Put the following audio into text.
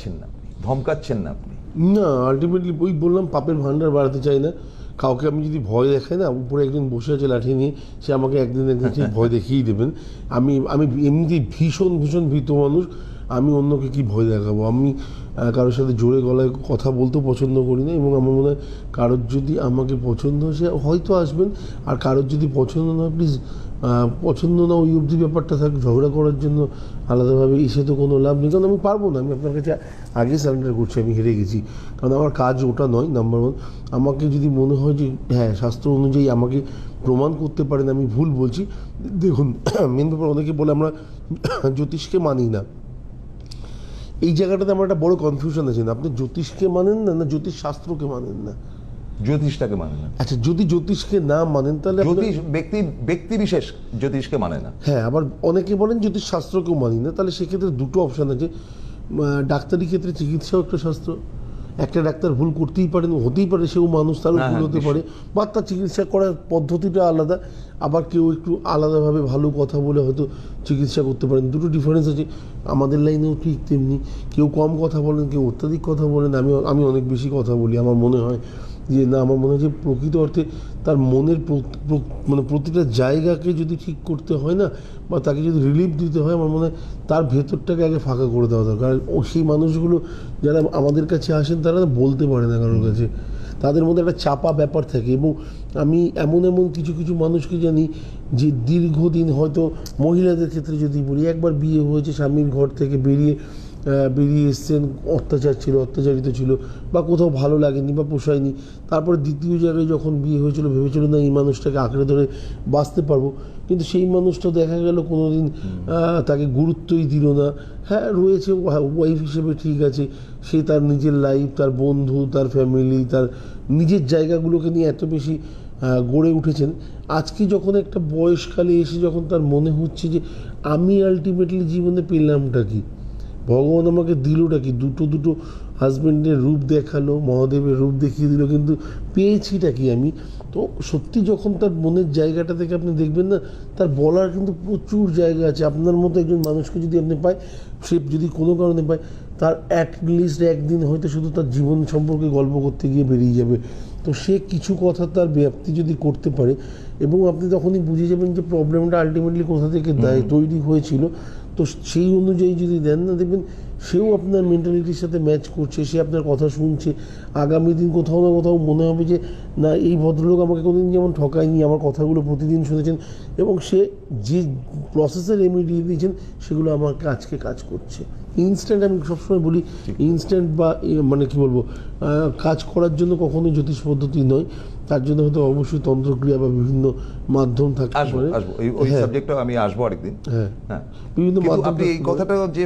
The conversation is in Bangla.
ছেন না আপনি, ধমকাচ্ছেন না আপনি। না আলটিমেটলি ওই বললাম, পাপের ভান্ডার বাড়াতে চাই না। কাউকে আমি যদি ভয় দেখাই না, উপরে একজন বসে আছে লাঠি নিয়ে, সে আমাকে একদিন একদিন ভয় দেখিয়েই দেবেন। আমি আমি এমনিতেই ভীষণ ভীষণ ভীত মানুষ। আমি অন্যকে কি ভয় দেখাবো? আমি কারোর সাথে জোরে গলায় কথা বলতেও পছন্দ করি না, এবং আমার মনে হয় কারোর যদি আমাকে পছন্দ সে হয়তো আসবেন। আর কারোর যদি পছন্দ না প্লিজ পছন্দ না ওই অবধি ব্যাপারটা থাক, ঝগড়া করার জন্য আলাদাভাবে এসে তো কোনো লাভ নেই। কারণ আমি পারব না, আমি আপনার কাছে আগে সারেন্ডার করছি, আমি হেরে গেছি। কারণ আমার কাজ ওটা নয় নাম্বার ওয়ান আমাকে যদি মনে হয় যে হ্যাঁ শাস্ত্র অনুযায়ী আমাকে প্রমাণ করতে পারেন, আমি ভুল বলছি। দেখুন মেন ব্যাপার অনেকে বলে আমরা জ্যোতিষকে মানি না। এই জায়গাটাতে আমার একটা বড় কনফিউশন আছে না, আপনি জ্যোতিষকে মানেন না না জ্যোতিষ শাস্ত্রকে মানেন না? জ্যোতিষটাকে মানে না। আচ্ছা যদি জ্যোতিষকে না মানেন তাহলে জ্যোতিষ ব্যক্তি ব্যক্তি বিশেষ জ্যোতিষকে মানে না। হ্যাঁ আবার অনেকে বলেন জ্যোতিষ শাস্ত্রকেও মানি না তাহলে সেক্ষেত্রে দুটো অপশান আছে। ডাক্তারি ক্ষেত্রে চিকিৎসাও একটা শাস্ত্র। একটা ডাক্তার ভুল করতেই পারেন হতেই পারে সেও মানুষ তারও হ্যাঁ, ভুল হ্যাঁ, হতে পারে। বা তার চিকিৎসা করার পদ্ধতিটা আলাদা আবার কেউ একটু আলাদাভাবে ভালো কথা বলে হয়তো চিকিৎসা করতে পারেন। দুটো ডিফারেন্স আছে। আমাদের লাইনেও ঠিক তেমনি। কেউ কম কথা বলেন কেউ অত্যাধিক কথা বলেন। আমি আমি অনেক বেশি কথা বলি আমার মনে হয়। যে না, আমার মনে হয় যে প্রকৃত অর্থে তার মনের মানে প্রতিটা জায়গাকে যদি ঠিক করতে হয় না, বা তাকে যদি রিলিফ দিতে হয়, আমার মনে হয় তার ভেতরটাকে আগে ফাঁকা করে দেওয়া দরকার। ও সেই মানুষগুলো যারা আমাদের কাছে আসেন, তারা বলতে পারে না কারোর কাছে। তাদের মধ্যে একটা চাপা ব্যাপার থাকে এবং আমি এমন এমন কিছু কিছু মানুষকে জানি যে দীর্ঘদিন হয়তো মহিলাদের ক্ষেত্রে যদি বলি, একবার বিয়ে হয়েছে, স্বামীর ঘর থেকে বেরিয়ে বেরিয়ে এসছেন অত্যাচার ছিল অত্যাচারিত ছিল বা কোথাও ভালো লাগেনি বা পোষায়নি। তারপরে দ্বিতীয় জায়গায় যখন বিয়ে হয়েছিল ভেবেছিল না এই মানুষটাকে আঁকড়ে ধরে বাঁচতে পারব। কিন্তু সেই মানুষটা দেখা গেল কোনোদিন আহ, তাকে গুরুত্বই দিল না। হ্যাঁ রয়েছে ওয়াইফ হিসেবে ঠিক আছে। সে তার নিজের লাইফ তার বন্ধু তার ফ্যামিলি তার নিজের জায়গাগুলোকে নিয়ে এত বেশি গড়ে উঠেছেন। আজকে যখন একটা বয়সকালে এসে যখন তার মনে হচ্ছে যে আমি আলটিমেটলি জীবনে পেলামটা কি? ভগবান আমাকে দিলটা কি দুটো দুটো হাজব্যান্ডের রূপ দেখাল মহাদেবের রূপ দেখিয়ে দিল কিন্তু পেয়েছিটা কি আমি? তো সত্যি যখন তার মনের জায়গাটা থেকে আপনি দেখবেন না তার বলার কিন্তু প্রচুর জায়গা আছে। আপনার মতো একজন মানুষকে যদি আপনি পায় সে যদি কোনো কারণে পায় তার অ্যাটলিস্ট একদিন হয়তো শুধু তার জীবন সম্পর্কে গল্প করতে গিয়ে বেরিয়ে যাবে। তো সে কিছু কথা তার ব্যাপ্তি যদি করতে পারে এবং আপনি তখনই বুঝে যাবেন যে প্রবলেমটা আলটিমেটলি কোথা থেকে দায় তৈরি হয়েছিল। তো সেই অনুযায়ী যদি দেন না দেখবেন সেও আপনার মেন্টালিটির সাথে ম্যাচ করছে সে আপনার কথা শুনছে। আগামী দিন কোথাও না কোথাও মনে হবে যে না এই ভদ্রলোক আমাকে কোনোদিন যেমন ঠকায়নি আমার কথাগুলো প্রতিদিন শুনেছেন এবং সে যে প্রসেসে রেমেডি দিয়েছেন সেগুলো আমাকে আজকে কাজ করছে। ইনস্ট্যান্ট আমি সবসময় বলি ইনস্ট্যান্ট বা মানে কি বলব কাজ করার জন্য কখনোই জ্যোতিষ পদ্ধতি নয়। তার জন্য হয়তো অবশ্যই তন্ত্রক্রিয়া বা বিভিন্ন মাধ্যম থাকতে পারে। আসব। ওই হ্যাঁ। সাবজেক্টটা আমি আসব আরেকদিন। হ্যাঁ। হ্যাঁ। বিভিন্ন মাধ্যম আপনি এই কথাটা যে